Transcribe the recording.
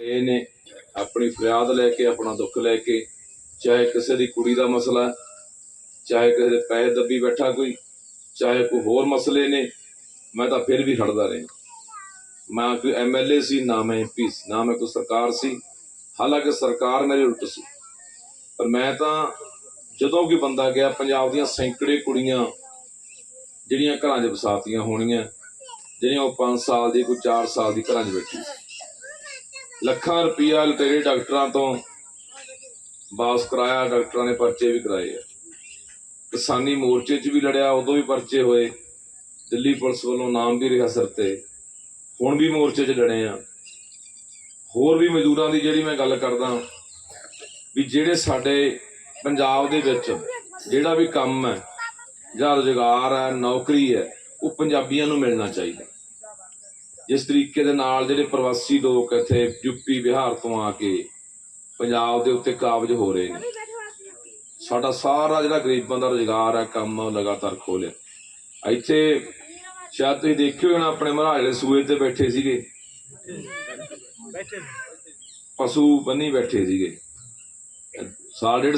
ਇਹ ਨੇ ਆਪਣੀ ਫਰਿਆਦ ਲੈ ਕੇ, ਆਪਣਾ ਦੁੱਖ ਲੈ ਕੇ, ਚਾਹੇ ਕਿਸੇ ਦੀ ਕੁੜੀ ਦਾ ਮਸਲਾ ਚਾਹੇ ਕਿਸੇ ਦੇ ਪੈਸੇ ਦੱਬੀ ਬੈਠਾ ਕੋਈ, ਚਾਹੇ ਕੋਈ ਹੋਰ ਮਸਲੇ ਨੇ, ਮੈਂ ਤਾਂ ਫਿਰ ਵੀ ਖੜਦਾ ਰਿਹਾ। ਮੈਂ ਕੋਈ ਐਮਐਲਏ ਸੀ, ਨਾ ਮੈਂ ਐਮਪੀ ਸੀ, ਨਾ ਮੈਂ ਕੋਈ ਸਰਕਾਰ ਸੀ। ਹਾਲਾਂਕਿ ਸਰਕਾਰ ਮੇਰੇ ਉਲਟ ਸੀ। ਪਰ ਮੈਂ ਤਾਂ ਜਦੋਂ ਕੋਈ ਬੰਦਾ ਗਿਆ, ਪੰਜਾਬ ਦੀਆਂ ਸੈਂਕੜੇ ਕੁੜੀਆਂ ਜਿਹੜੀਆਂ ਘਰਾਂ 'ਚ ਵਸਾਤੀਆਂ ਹੋਣੀਆਂ, ਜਿਹੜੀਆਂ ਉਹ 5 ਸਾਲ ਦੀ, ਕੋਈ 4 ਸਾਲ ਦੀ ਘਰਾਂ 'ਚ ਬੈਠੀ ਲੱਖਾਂ ਰੁਪਈਆ ਲਟੇਰੇ ਡਾਕਟਰਾਂ ਤੋਂ ਵਾਪਸ ਕਰਾਇਆ, ਡਾਕਟਰਾਂ ਨੇ ਪਰਚੇ ਵੀ ਕਰਾਏ ਆ। ਕਿਸਾਨੀ ਮੋਰਚੇ 'ਚ ਵੀ ਲੜਿਆ, ਉਦੋਂ ਵੀ ਪਰਚੇ ਹੋਏ। ਦਿੱਲੀ ਪੁਲਿਸ ਵੱਲੋਂ ਨਾਮ ਵੀ ਰਿਹਾ ਸਿਰ ਤੇ। ਹੁਣ ਵੀ ਮੋਰਚੇ 'ਚ ਲੜੇ ਆ। ਹੋਰ ਵੀ ਮਜ਼ਦੂਰਾਂ ਦੀ ਜਿਹੜੀ ਮੈਂ ਗੱਲ ਕਰਦਾ, ਵੀ ਜਿਹੜੇ ਸਾਡੇ ਪੰਜਾਬ ਦੇ ਵਿੱਚ ਜਿਹੜਾ ਵੀ ਕੰਮ ਹੈ, ਜਾਂ ਰੁਜ਼ਗਾਰ ਹੈ, ਨੌਕਰੀ ਹੈ, ਉਹ ਪੰਜਾਬੀਆਂ ਨੂੰ ਮਿਲਣਾ ਚਾਹੀਦਾ। ਜਿਸ ਤਰੀਕੇ ਦੇ ਨਾਲ ਜਿਹੜੇ ਪ੍ਰਵਾਸੀ ਲੋਕ ਇੱਥੇ ਯੂਪੀ ਬਿਹਾਰ ਤੋਂ ਆ ਕੇ ਪੰਜਾਬ ਦੇ ਉੱਤੇ ਕਾਬਜ ਹੋ ਰਹੇ ਨੇ। ਸਾਡਾ ਸਾਰਾ ਜਿਹੜਾ ਗਰੀਬਾਂ ਦਾ ਰੁਜ਼ਗਾਰ ਹੈ ਕੰਮ ਲਗਾਤਾਰ ਖੋਲਿਆ। ਇੱਥੇ ਸ਼ਾਇਦ ਤੁਸੀਂ ਦੇਖਿਓ ਹੋਣਾ ਆਪਣੇ ਮਹਾਰਾਜ ਦੇ ਸੂਏ ਤੇ ਬੈਠੇ ਸੀਗੇ। ਪਸ਼ੂ ਬੰਨੀ ਬੈਠੇ ਸੀਗੇ। ਸਾਲ ਡੇਢ